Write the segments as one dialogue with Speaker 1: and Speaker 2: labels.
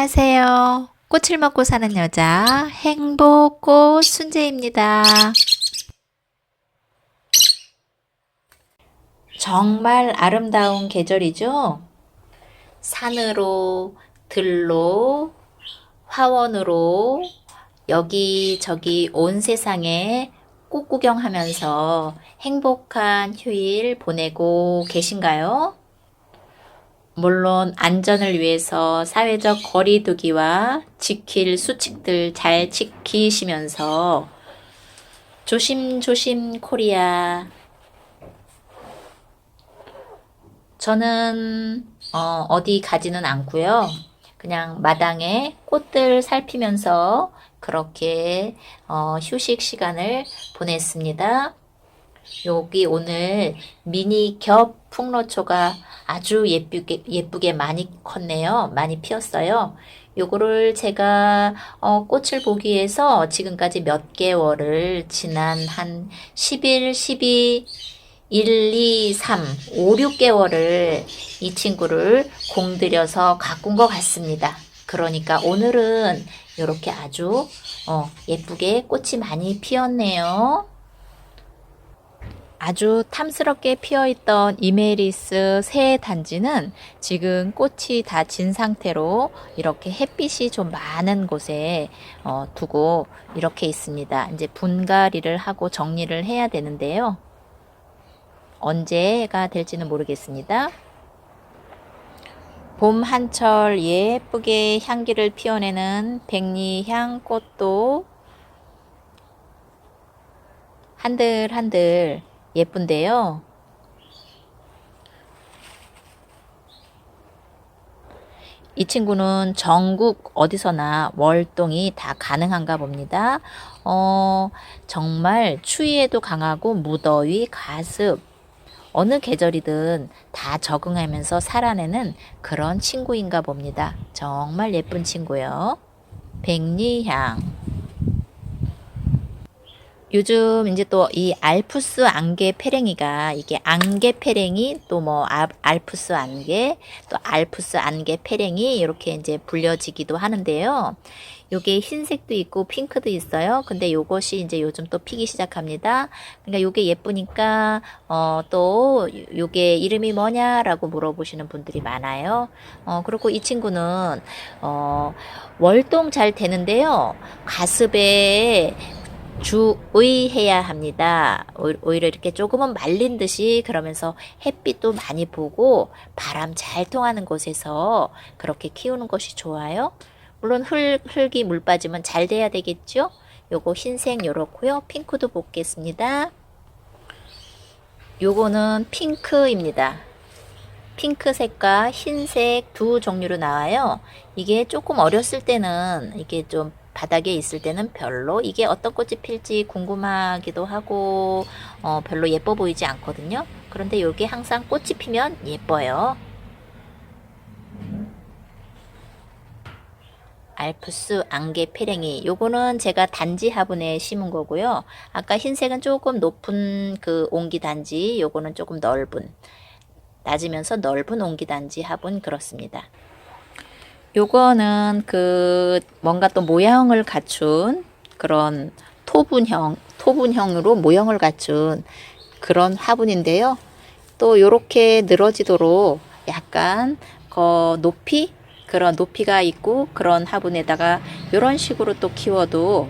Speaker 1: 안녕하세요. 꽃을 먹고 사는 여자 행복꽃 순재입니다. 정말 아름다운 계절이죠? 산으로, 들로, 화원으로, 여기저기 온 세상에 꽃 구경하면서 행복한 휴일 보내고 계신가요? 물론 안전을 위해서 사회적 거리두기와 지킬 수칙들 잘 지키시면서 조심조심 코리아. 저는 어, 어디 가지는 않고요. 그냥 마당에 꽃들 살피면서 그렇게 어, 휴식 시간을 보냈습니다. 여기 오늘 미니 겹 풍로초가 아주 예쁘게, 예쁘게 많이 컸네요. 많이 피었어요. 요거를 제가 어, 꽃을 보기 위해서 지금까지 몇 개월을 지난 한 10일, 12, 1, 2, 3, 5, 6개월을 이 친구를 공들여서 가꾼 것 같습니다. 그러니까 오늘은 이렇게 아주 어, 예쁘게 꽃이 많이 피었네요. 아주 탐스럽게 피어있던 이메리스 새 단지는 지금 꽃이 다 진 상태로 이렇게 햇빛이 좀 많은 곳에 어, 두고 이렇게 있습니다. 이제 분갈이를 하고 정리를 해야 되는데요. 언제가 될지는 모르겠습니다. 봄 한철 예쁘게 향기를 피워내는 백리향 꽃도 한들한들 예쁜데요. 이 친구는 전국 어디서나 월동이 다 가능한가 봅니다. 어, 정말 추위에도 강하고 무더위, 가습, 어느 계절이든 다 적응하면서 살아내는 그런 친구인가 봅니다. 정말 예쁜 친구요. 백리향. 요즘 이제 또 이 알프스 안개 페랭이가 이게 안개 페랭이 또 뭐 알프스 안개 또 알프스 안개 페랭이 이렇게 이제 불려지기도 하는데요. 요게 흰색도 있고 핑크도 있어요. 근데 요것이 이제 요즘 또 피기 시작합니다. 그러니까 요게 예쁘니까 어 또 요게 이름이 뭐냐라고 물어보시는 분들이 많아요. 어 그리고 이 친구는 어 월동 잘 되는데요. 가습에 주의해야 합니다. 오히려 이렇게 조금은 말린 듯이 그러면서 햇빛도 많이 보고 바람 잘 통하는 곳에서 그렇게 키우는 것이 좋아요. 물론 흙, 흙이 물 빠지면 잘 돼야 되겠죠? 요거 흰색 요렇고요. 핑크도 보겠습니다. 요거는 핑크입니다. 핑크색과 흰색 두 종류로 나와요. 이게 조금 어렸을 때는 이게 좀 바닥에 있을 때는 별로 이게 어떤 꽃이 필지 궁금하기도 하고 어, 별로 예뻐 보이지 않거든요. 그런데 이게 항상 꽃이 피면 예뻐요. 알프스 안개 페랭이 요거는 제가 단지 화분에 심은 거고요. 아까 흰색은 조금 높은 그 옹기 단지 요거는 조금 넓은 낮으면서 넓은 옹기 단지 화분 그렇습니다. 요거는 그 뭔가 또 모양을 갖춘 그런 토분형 토분형으로 모형을 갖춘 그런 화분인데요. 또 요렇게 늘어지도록 약간 그 높이 그런 높이가 있고 그런 화분에다가 이런 식으로 또 키워도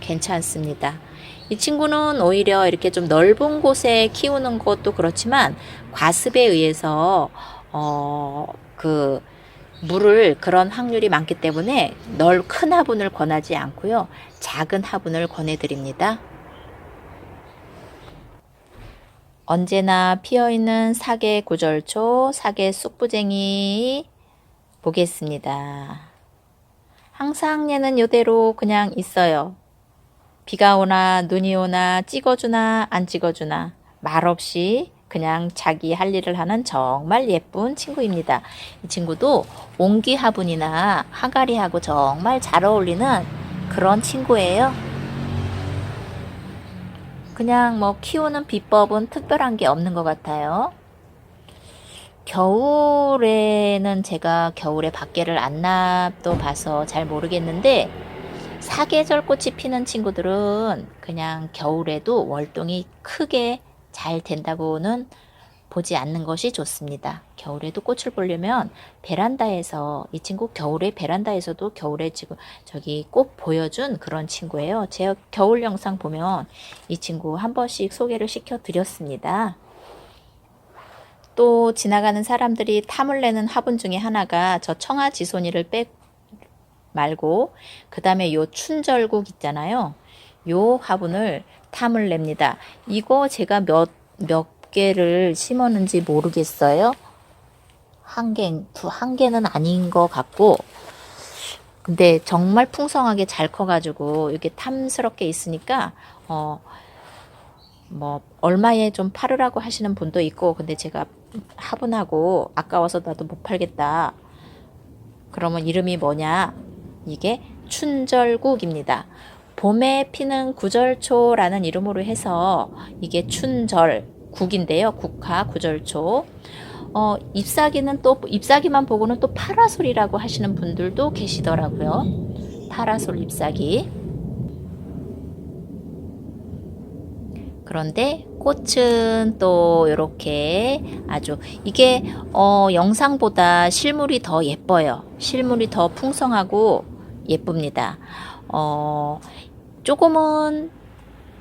Speaker 1: 괜찮습니다. 이 친구는 오히려 이렇게 좀 넓은 곳에 키우는 것도 그렇지만 과습에 의해서 어그 물을 그런 확률이 많기 때문에 널 큰 화분을 권하지 않고요. 작은 화분을 권해드립니다. 언제나 피어있는 사계 구절초, 사계 쑥부쟁이 보겠습니다. 항상 얘는 이대로 그냥 있어요. 비가 오나 눈이 오나 찍어주나 안 찍어주나 말없이 그냥 자기 할 일을 하는 정말 예쁜 친구입니다. 이 친구도 옹기 화분이나 하가리하고 정말 잘 어울리는 그런 친구예요. 그냥 뭐 키우는 비법은 특별한 게 없는 것 같아요. 겨울에는 제가 겨울에 밖에를 안 놔둬 봐서 잘 모르겠는데 사계절 꽃이 피는 친구들은 그냥 겨울에도 월동이 크게 잘 된다고는 보지 않는 것이 좋습니다. 겨울에도 꽃을 보려면 베란다에서 이 친구 겨울에 베란다에서도 겨울에 지금 저기 꽃 보여준 그런 친구예요. 제 겨울 영상 보면 이 친구 한 번씩 소개를 시켜 드렸습니다. 또 지나가는 사람들이 탐을 내는 화분 중에 하나가 저 청아지손이를 빼 말고 그 다음에 요 춘절국 있잖아요. 요 화분을 탐을 냅니다. 이거 제가 몇, 몇 개를 심었는지 모르겠어요. 한 개, 두, 한 개는 아닌 것 같고, 근데 정말 풍성하게 잘 커가지고, 이렇게 탐스럽게 있으니까, 어, 뭐, 얼마에 좀 팔으라고 하시는 분도 있고, 근데 제가 화분하고 아까워서 나도 못 팔겠다. 그러면 이름이 뭐냐? 이게 춘절국입니다. 봄에 피는 구절초라는 이름으로 해서 이게 춘절 국인데요. 국화 구절초. 어, 잎사귀는 또 잎사귀만 보고는 또 파라솔이라고 하시는 분들도 계시더라고요. 파라솔 잎사귀. 그런데 꽃은 또 이렇게 아주 이게 어, 영상보다 실물이 더 예뻐요. 실물이 더 풍성하고 예쁩니다. 어, 조금은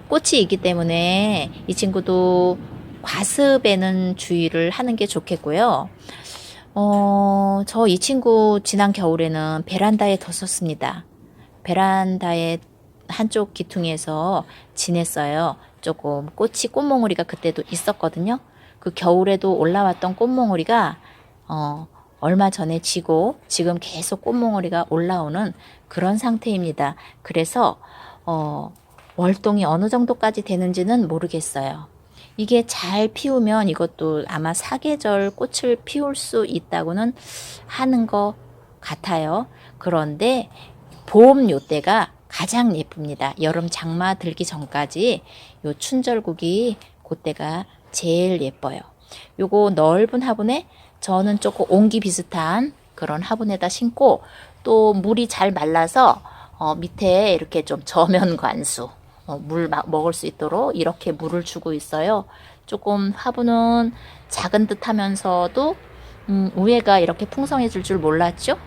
Speaker 1: 꽃이 있기 때문에 이 친구도 과습에는 주의를 하는 게 좋겠고요. 어, 저 이 친구 지난 겨울에는 베란다에 뒀었습니다. 베란다에 한쪽 기퉁에서 지냈어요. 조금 꽃이 꽃몽우리가 그때도 있었거든요. 그 겨울에도 올라왔던 꽃몽우리가 어, 얼마 전에 지고 지금 계속 꽃몽우리가 올라오는 그런 상태입니다. 그래서 어, 월동이 어느 정도까지 되는지는 모르겠어요. 이게 잘 피우면 이것도 아마 사계절 꽃을 피울 수 있다고는 하는 것 같아요. 그런데 봄 요때가 가장 예쁩니다. 여름 장마 들기 전까지 요 춘절국이 그때가 제일 예뻐요. 요거 넓은 화분에 저는 조금 옹기 비슷한 그런 화분에다 심고 또 물이 잘 말라서 어, 밑에 이렇게 좀 저면 관수 어, 물 마, 먹을 수 있도록 이렇게 물을 주고 있어요. 조금 화분은 작은 듯 하면서도 음, 우회가 이렇게 풍성해질 줄 몰랐죠?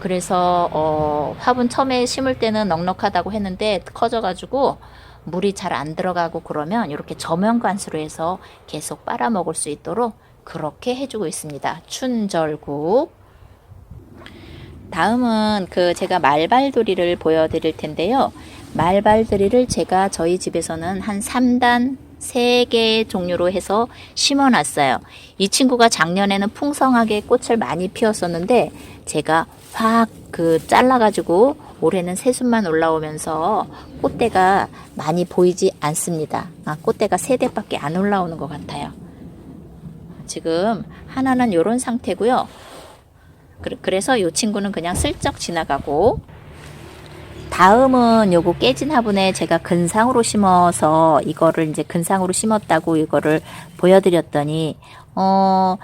Speaker 1: 그래서 어, 화분 처음에 심을 때는 넉넉하다고 했는데 커져가지고 물이 잘 안 들어가고 그러면 이렇게 저면 관수로 해서 계속 빨아먹을 수 있도록 그렇게 해주고 있습니다. 춘절국. 다음은 그 제가 말발돌이를 보여드릴 텐데요. 말발들이를 제가 저희 집에서는 한 3단 3개 종류로 해서 심어 놨어요. 이 친구가 작년에는 풍성하게 꽃을 많이 피웠었는데 제가 확 그 잘라가지고 올해는 새순만 올라오면서 꽃대가 많이 보이지 않습니다. 아, 꽃대가 세 대밖에 안 올라오는 것 같아요. 지금 하나는 이런 상태고요. 그래서 이 친구는 그냥 슬쩍 지나가고 다음은 요거 깨진 화분에 제가 근상으로 심어서 이거를 이제 근상으로 심었다고 이거를 보여드렸더니 어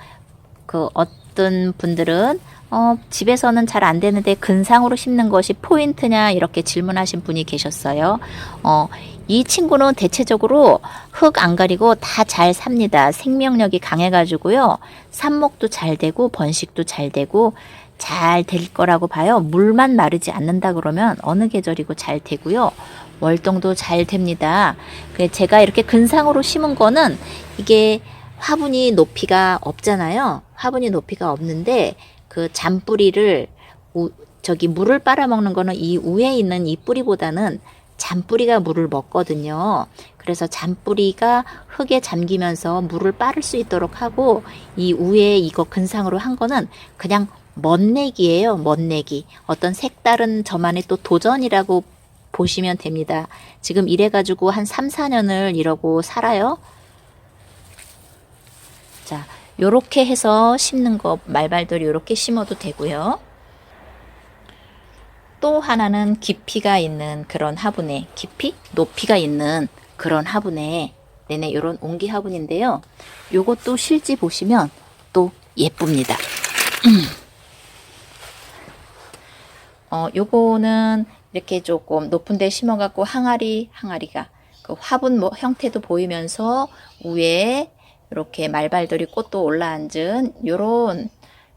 Speaker 1: 그 어떤 분들은 어 집에서는 잘 안 되는데 근상으로 심는 것이 포인트냐 이렇게 질문하신 분이 계셨어요. 어 이 친구는 대체적으로 흙 안 가리고 다 잘 삽니다. 생명력이 강해가지고요. 삽목도 잘 되고 번식도 잘 되고 잘 될 거라고 봐요. 물만 마르지 않는다 그러면 어느 계절이고 잘 되고요. 월동도 잘 됩니다. 그 제가 이렇게 근상으로 심은 거는 이게 화분이 높이가 없잖아요. 화분이 높이가 없는데 그 잔뿌리를 우, 저기 물을 빨아먹는 거는 이 위에 있는 이 뿌리보다는 잔뿌리가 물을 먹거든요. 그래서 잔뿌리가 흙에 잠기면서 물을 빠를 수 있도록 하고 이 위에 이거 근상으로 한 거는 그냥 멋내기예요. 멋내기. 어떤 색다른 저만의 또 도전이라고 보시면 됩니다. 지금 이래가지고 한 3, 4년을 이러고 살아요. 자, 요렇게 해서 심는 거 말발들이 요렇게 심어도 되고요. 또 하나는 깊이가 있는 그런 화분에 깊이 높이가 있는 그런 화분에 내내 요런 옹기 화분인데요. 요것도 실지 보시면 또 예쁩니다. 음. 어, 요거는 이렇게 조금 높은 데 심어갖고 항아리, 항아리가 그 화분 뭐 형태도 보이면서 위에 이렇게 말발돌이 꽃도 올라앉은 요런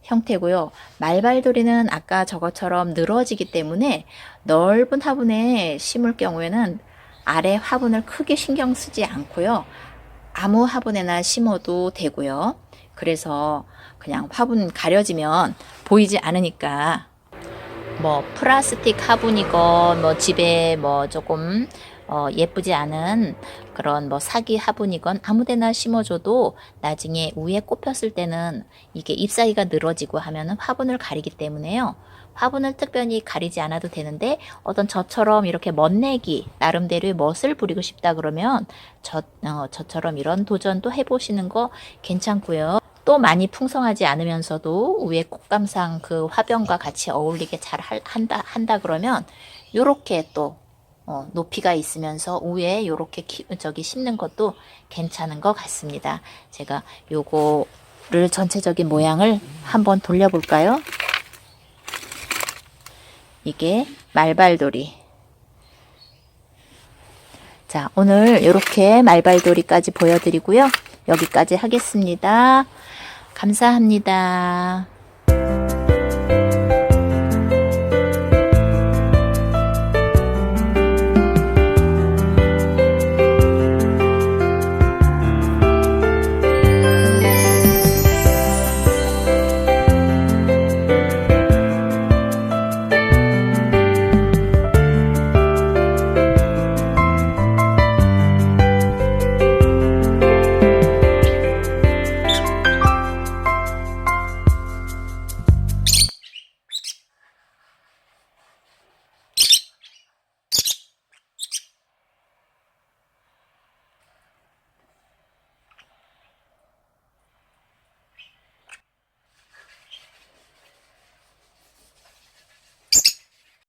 Speaker 1: 형태고요. 말발돌이는 아까 저것처럼 늘어지기 때문에 넓은 화분에 심을 경우에는 아래 화분을 크게 신경 쓰지 않고요. 아무 화분에나 심어도 되고요. 그래서 그냥 화분 가려지면 보이지 않으니까 뭐 플라스틱 화분이건 뭐 집에 뭐 조금 어 예쁘지 않은 그런 뭐 사기 화분이건 아무데나 심어줘도 나중에 위에 꽃 폈을 때는 이게 잎사귀가 늘어지고 하면은 화분을 가리기 때문에요. 화분을 특별히 가리지 않아도 되는데 어떤 저처럼 이렇게 멋내기 나름대로의 멋을 부리고 싶다 그러면 저 어, 저처럼 이런 도전도 해보시는 거 괜찮고요. 또 많이 풍성하지 않으면서도 위에 꽃감상 그 화병과 같이 어울리게 잘 할- 한다 한다 그러면 요렇게 또 어, 높이가 있으면서 위에 요렇게 키, 저기 심는 것도 괜찮은 것 같습니다. 제가 요거를 전체적인 모양을 한번 돌려볼까요? 이게 말발돌이. 자, 오늘 이렇게 말발돌이까지 보여드리고요. 여기까지 하겠습니다. 감사합니다.